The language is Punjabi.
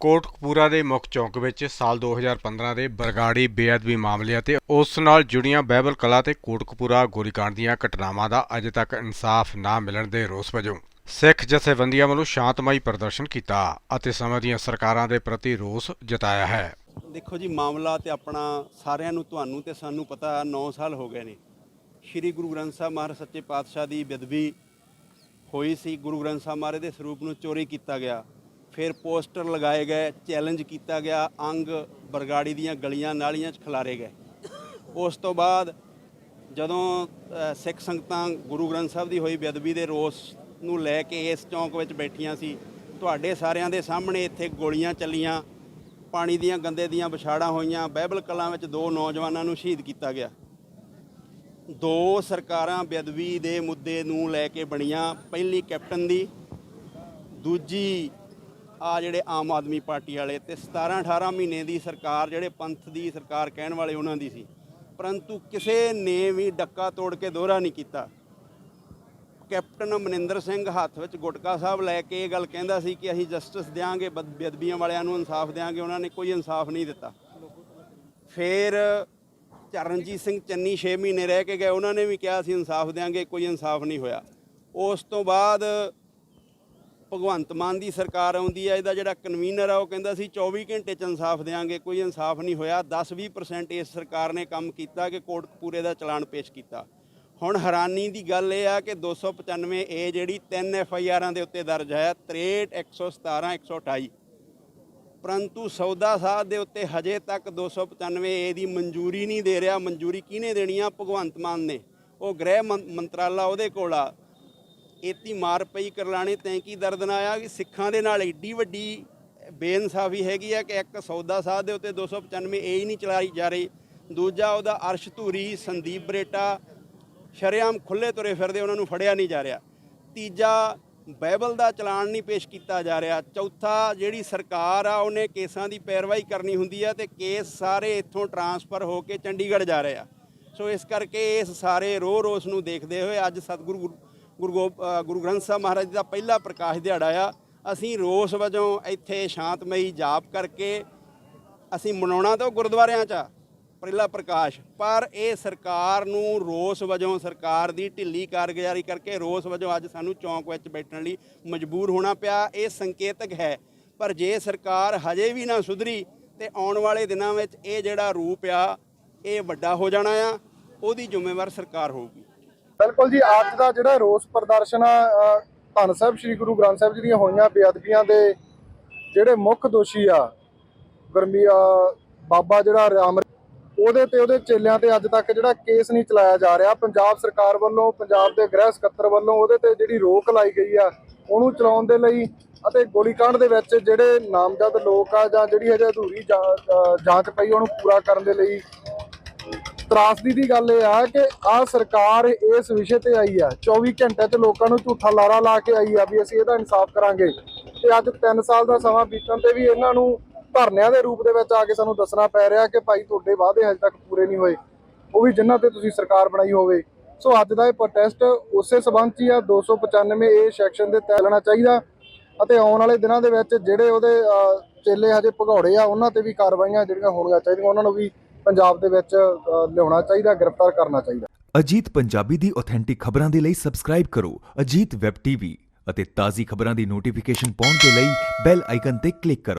ਕੋਟਕਪੂਰਾ ਦੇ ਮੁੱਖ ਚੌਂਕ ਵਿੱਚ ਸਾਲ 2015 ਦੇ ਬਰਗਾੜੀ ਬੇਅਦਬੀ ਮਾਮਲੇ ਅਤੇ ਉਸ ਨਾਲ ਜੁੜੀਆਂ ਬਹਿਬਲ ਕਲਾ ਤੇ ਕੋਟਕਪੂਰਾ ਗੋਲੀकांड ਦੀਆਂ ਘਟਨਾਵਾਂ ਦਾ ਅਜੇ ਤੱਕ ਇਨਸਾਫ ਨਾ ਮਿਲਣ ਦੇ ਰੋਸ ਵਜੋਂ ਸਿੱਖ ਜਥੇਬੰਦੀਆਂ ਵੱਲੋਂ ਸ਼ਾਂਤਮਈ ਪ੍ਰਦਰਸ਼ਨ ਕੀਤਾ ਅਤੇ ਸਮੇਂ ਦੀਆਂ ਸਰਕਾਰਾਂ ਦੇ ਪ੍ਰਤੀ ਰੋਸ ਜਤਾਇਆ ਹੈ। ਦੇਖੋ ਜੀ, ਮਾਮਲਾ ਤੇ ਆਪਣਾ ਸਾਰਿਆਂ ਨੂੰ, ਤੁਹਾਨੂੰ ਤੇ ਸਾਨੂੰ ਪਤਾ 9 ਸਾਲ ਹੋ ਗਏ ਨੇ। ਸ੍ਰੀ ਗੁਰੂ ਗ੍ਰੰਥ ਸਾਹਿਬ ਮਹਾਰਾਜ ਸੱਚੇ ਪਾਤਸ਼ਾਹ ਦੀ ਬੇਦਬੀ ਹੋਈ ਸੀ। ਗੁਰੂ ਗ੍ਰੰਥ ਸਾਹਿਬ ਮਹਾਰਾਜ ਦੇ ਸਰੂਪ ਨੂੰ ਚੋਰੀ ਕੀਤਾ ਗਿਆ। ਫਿਰ ਪੋਸਟਰ ਲਗਾਏ ਗਏ ਚੈਲੰਜ ਕੀਤਾ ਗਿਆ, ਅੰਗ ਬਰਗਾੜੀ ਦੀਆਂ ਗਲੀਆਂ ਨਾਲੀਆਂ 'ਚ ਖਿਲਾਰੇ ਗਏ। ਉਸ ਤੋਂ ਬਾਅਦ ਜਦੋਂ ਸਿੱਖ ਸੰਗਤਾਂ ਗੁਰੂ ਗ੍ਰੰਥ ਸਾਹਿਬ ਦੀ ਹੋਈ ਬੇਅਦਬੀ ਦੇ ਰੋਸ ਨੂੰ ਲੈ ਕੇ ਇਸ ਚੌਂਕ ਵਿੱਚ ਬੈਠੀਆਂ ਸੀ, ਤੁਹਾਡੇ ਸਾਰਿਆਂ ਦੇ ਸਾਹਮਣੇ ਇੱਥੇ ਗੋਲੀਆਂ ਚੱਲੀਆਂ, ਪਾਣੀ ਦੀਆਂ ਗੰਦੇ ਦੀਆਂ ਵਿਛਾੜਾਂ ਹੋਈਆਂ, ਬਾਈਬਲ ਕਲਾਂ ਵਿੱਚ ਦੋ ਨੌਜਵਾਨਾਂ ਨੂੰ ਸ਼ਹੀਦ ਕੀਤਾ ਗਿਆ। ਦੋ ਸਰਕਾਰਾਂ ਬੇਅਦਬੀ ਦੇ ਮੁੱਦੇ ਨੂੰ ਲੈ ਕੇ ਬਣੀਆਂ, ਪਹਿਲੀ ਕੈਪਟਨ ਦੀ, ਦੂਜੀ ਆ ਜਿਹੜੇ ਆਮ ਆਦਮੀ ਪਾਰਟੀ ਵਾਲੇ ਤੇ 17 18 ਮਹੀਨੇ ਦੀ ਸਰਕਾਰ, ਜਿਹੜੇ ਪੰਥ ਦੀ ਸਰਕਾਰ ਕਹਿਣ ਵਾਲੇ ਉਹਨਾਂ ਦੀ ਸੀ। ਪਰੰਤੂ ਕਿਸੇ ਨੇ ਵੀ ਡੱਕਾ ਤੋੜ ਕੇ ਦੋਹਰਾ ਨਹੀਂ ਕੀਤਾ। ਕੈਪਟਨ ਮਨਿੰਦਰ ਸਿੰਘ ਹੱਥ ਵਿੱਚ ਗੁਟਕਾ ਸਾਹਿਬ ਲੈ ਕੇ ਇਹ ਗੱਲ ਕਹਿੰਦਾ ਸੀ ਕਿ ਅਸੀਂ ਜਸਟਿਸ ਦਿਆਂਗੇ, ਬਦ- ਬੇਅਦਬੀਆਂ ਵਾਲਿਆਂ ਨੂੰ ਇਨਸਾਫ ਦਿਆਂਗੇ, ਉਹਨਾਂ ਨੇ ਕੋਈ ਇਨਸਾਫ ਨਹੀਂ ਦਿੱਤਾ। ਫਿਰ ਚਰਨਜੀਤ ਸਿੰਘ ਚੰਨੀ 6 ਮਹੀਨੇ ਰਹਿ ਕੇ ਗਏ, ਉਹਨਾਂ ਨੇ ਵੀ ਕਿਹਾ ਸੀ ਇਨਸਾਫ ਦਿਆਂਗੇ, ਕੋਈ ਇਨਸਾਫ ਨਹੀਂ ਹੋਇਆ। ਉਸ ਤੋਂ ਬਾਅਦ ਭਗਵੰਤ ਮਾਨ ਦੀ ਸਰਕਾਰ ਆਉਂਦੀ ਹੈ ਇਹਦਾ ਜਿਹੜਾ ਕਨਵੀਨਰ ਆ, ਉਹ ਕਹਿੰਦਾ ਸੀ 24 ਘੰਟੇ ਚ ਇਨਸਾਫ ਦੇਵਾਂਗੇ ਕੋਈ ਇਨਸਾਫ ਨਹੀਂ ਹੋਇਆ। 10-20% ਇਸ ਸਰਕਾਰ ਨੇ ਕੰਮ ਕੀਤਾ ਕਿ ਕੋਟਕਪੂਰੇ ਦਾ ਚਲਾਨ ਪੇਸ਼ ਕੀਤਾ। ਹੁਣ ਹੈਰਾਨੀ ਦੀ ਗੱਲ ਇਹ ਆ ਕਿ 295 ਏ ਜਿਹੜੀ 3 ਐਫ ਆਈ ਆਰਾਂ ਦੇ ਉੱਤੇ ਦਰਜ ਹੈ 63 117 128 ਪਰੰਤੂ ਸੌਦਾ ਸਾਧ ਦੇ ਉੱਤੇ ਹਜੇ ਤੱਕ 295 ਏ ਦੀ ਮਨਜ਼ੂਰੀ ਨਹੀਂ ਦੇ ਰਿਹਾ। ਮਨਜ਼ੂਰੀ ਕਿਹਨੇ ਦੇਣੀ ਆ? ਭਗਵੰਤ ਮਾਨ ਨੇ। ਉਹ ਗ੍ਰਹਿ ਮੰਤਰਾਲਾ ਉਹਦੇ ਕੋਲ ਆ। ਇਤੀ ਮਾਰ ਪਈ ਕਰਲਾਣੇ ਤੈਂਕੀ ਦਰਦ ਨਾ ਆਇਆ? ਕਿ ਸਿੱਖਾਂ ਦੇ ਨਾਲ ਏਡੀ ਵੱਡੀ ਬੇਇਨਸਾਫੀ ਹੈਗੀ ਆ ਕਿ ਇੱਕ ਸੌਦਾ ਸਾਧ ਦੇ ਉੱਤੇ 295 ਏ ਹੀ ਨਹੀਂ ਚਲਾਈ ਜਾ ਰਹੀ। ਦੂਜਾ ਉਹਦਾ ਅਰਸ਼ ਧੂਰੀ, ਸੰਦੀਪ ਬਰੇਟਾ, ਸ਼ਰੇਆਮ ਖੁੱਲੇ ਤੁਰੇ ਫਿਰਦੇ, ਉਹਨਾਂ ਨੂੰ ਫੜਿਆ ਨਹੀਂ ਜਾ ਰਿਹਾ। ਤੀਜਾ, ਬਾਈਬਲ ਦਾ ਚਲਾਨ ਨਹੀਂ ਪੇਸ਼ ਕੀਤਾ ਜਾ ਰਿਹਾ। ਚੌਥਾ, ਜਿਹੜੀ ਸਰਕਾਰ ਆ, ਉਹਨੇ ਕੇਸਾਂ ਦੀ ਪੈਰਵਾਈ ਕਰਨੀ ਹੁੰਦੀ ਆ ਤੇ ਕੇਸ ਸਾਰੇ ਇੱਥੋਂ ਟਰਾਂਸਫਰ ਹੋ ਕੇ ਚੰਡੀਗੜ੍ਹ ਜਾ ਰਹੇ ਆ। ਸੋ ਇਸ ਕਰਕੇ ਇਸ ਸਾਰੇ ਰੋਹ ਰੋਸ ਨੂੰ ਦੇਖਦੇ ਹੋਏ ਅੱਜ ਸਤਿਗੁਰੂ ਗੁਰੂ- ਗੁਰੂ ਗੁਰੂ ਗ੍ਰੰਥ ਸਾਹਿਬ ਮਹਾਰਾਜ ਜੀ ਦਾ ਪਹਿਲਾ ਪ੍ਰਕਾਸ਼ ਦਿਹਾੜਾ ਆ। ਅਸੀਂ ਰੋਸ ਵਜੋਂ ਇੱਥੇ ਸ਼ਾਂਤਮਈ ਜਾਪ ਕਰਕੇ ਅਸੀਂ ਮਨਾਉਣਾ ਤਾਂ ਗੁਰਦੁਆਰਿਆਂ 'ਚ ਪਹਿਲਾ ਪ੍ਰਕਾਸ਼। ਪਰ ਇਹ ਸਰਕਾਰ ਨੂੰ ਰੋਸ ਵਜੋਂ, ਸਰਕਾਰ ਦੀ ਢਿੱਲੀ ਕਾਰਗੁਜ਼ਾਰੀ ਕਰਕੇ ਰੋਸ ਵਜੋਂ ਅੱਜ ਸਾਨੂੰ ਚੌਂਕ ਵਿੱਚ ਬੈਠਣ ਲਈ ਮਜਬੂਰ ਹੋਣਾ ਪਿਆ, ਇਹ ਸੰਕੇਤਕ ਹੈ। ਪਰ ਜੇ ਸਰਕਾਰ ਹਜੇ ਵੀ ਨਾ ਸੁਧਰੀ ਤੇ ਆਉਣ ਵਾਲੇ ਦਿਨਾਂ ਵਿੱਚ ਇਹ ਜਿਹੜਾ ਰੂਪ ਆ, ਇਹ ਵੱਡਾ ਹੋ ਜਾਣਾ ਆ, ਉਹਦੀ ਜ਼ਿੰਮੇਵਾਰ ਸਰਕਾਰ ਹੋਊਗੀ। ਬਿਲਕੁਲ ਜੀ, ਅੱਜ ਦਾ ਜਿਹੜਾ ਰੋਸ ਪ੍ਰਦਰਸ਼ਨ ਆ ਧੰਨ ਸਾਹਿਬ, ਸ੍ਰੀ ਗੁਰੂ ਗ੍ਰੰਥ ਸਾਹਿਬ ਜੀ ਦੀਆਂ ਹੋਈਆਂ ਬੇਅਦਬੀਆਂ ਦੇ ਜਿਹੜੇ ਮੁੱਖ ਦੋਸ਼ੀ ਆ, ਗਰਮੀ ਬਾਬਾ ਜਿਹੜਾ ਰਾਮ, ਉਹਦੇ ਤੇ, ਉਹਦੇ ਚੇਲਿਆਂ ਤੇ ਅੱਜ ਤੱਕ ਜਿਹੜਾ ਕੇਸ ਨਹੀਂ ਚਲਾਇਆ ਜਾ ਰਿਹਾ। ਪੰਜਾਬ ਸਰਕਾਰ ਵੱਲੋਂ, ਪੰਜਾਬ ਦੇ ਗ੍ਰਹਿ ਸਕੱਤਰ ਵੱਲੋਂ ਉਹਦੇ ਤੇ ਜਿਹੜੀ ਰੋਕ ਲਾਈ ਗਈ ਆ, ਉਹਨੂੰ ਚਲਾਉਣ ਦੇ ਲਈ ਅਤੇ ਗੋਲੀकांड ਦੇ ਵਿੱਚ ਜਿਹੜੇ ਨਾਮਜ਼ਦ ਲੋਕ ਆ ਜਾਂ ਜਿਹੜੀ ਹਜੇ ਅਧੂਰੀ ਜਾਂਚ ਪਈ ਉਹਨੂੰ ਪੂਰਾ ਕਰਨ ਦੇ ਲਈ ਤਰਾਸਦੀ ਦੀ ਗੱਲ ਇਹ ਆ ਕਿ ਆ ਸਰਕਾਰ ਇਸ ਵਿਸ਼ੇ ਤੇ ਆਈ ਆ। 24 ਘੰਟੇ ਚ ਲੋਕਾਂ ਨੂੰ ਝੂਠਾ ਲਾਰਾ ਲਾ ਕੇ ਆਈ ਆ ਵੀ ਅਸੀਂ ਇਹਦਾ ਇਨਸਾਫ ਕਰਾਂਗੇ। ਤੇ ਅੱਜ 3 ਸਾਲ ਦਾ ਸਮਾਂ ਬੀਤਣ ਤੇ ਵੀ ਇਹਨਾਂ ਨੂੰ ਧਰਨਿਆਂ ਦੇ ਰੂਪ ਦੇ ਵਿੱਚ ਆ ਕੇ ਸਾਨੂੰ ਦੱਸਣਾ ਪੈ ਰਿਹਾ ਕਿ ਭਾਈ ਤੁਹਾਡੇ ਵਾਅਦੇ ਹਜੇ ਤੱਕ ਪੂਰੇ ਨਹੀਂ ਹੋਏ। ਉਹ ਵੀ ਜਿਨ੍ਹਾਂ ਤੇ ਤੁਸੀਂ ਸਰਕਾਰ ਬਣਾਈ ਹੋਵੇ। ਸੋ ਅੱਜ ਦਾ ਇਹ ਪ੍ਰੋਟੈਸਟ ਉਸੇ ਸਬੰਧ 'ਚ ਹੀ ਆ 295 ਏ ਸੈਕਸ਼ਨ ਦੇ ਤਹਿਤ ਲੈਣਾ ਚਾਹੀਦਾ। ਅਤੇ ਆਉਣ ਵਾਲੇ ਦਿਨਾਂ ਦੇ ਵਿੱਚ ਜਿਹੜੇ ਉਹਦੇ ਚੇਲੇ ਹਜੇ ਭਗੌੜੇ ਆ, ਉਹਨਾਂ ਤੇ ਵੀ ਕਾਰਵਾਈਆਂ ਜਿਹੜੀਆਂ ਹੋਣੀਆਂ ਚਾਹੀਦੀਆਂ, ਉਹਨਾਂ ਨੂੰ ਵੀ ਪੰਜਾਬ ਦੇ ਵਿੱਚ ਲਿਆਉਣਾ ਚਾਹੀਦਾ, ਗ੍ਰਿਫਤਾਰ ਕਰਨਾ ਚਾਹੀਦਾ। ਅਜੀਤ ਪੰਜਾਬੀ ਦੀ ਆਥੈਂਟਿਕ ਖਬਰਾਂ ਦੇ ਲਈ ਸਬਸਕ੍ਰਾਈਬ ਕਰੋ, ਅਜੀਤ ਵੈਬ ਟੀਵੀ ਅਤੇ ਤਾਜ਼ੀ ਖਬਰਾਂ ਦੀ ਨੋਟੀਫਿਕੇਸ਼ਨ ਪਾਉਣ ਦੇ ਲਈ ਬੈਲ ਆਈਕਨ ਤੇ ਕਲਿੱਕ ਕਰੋ।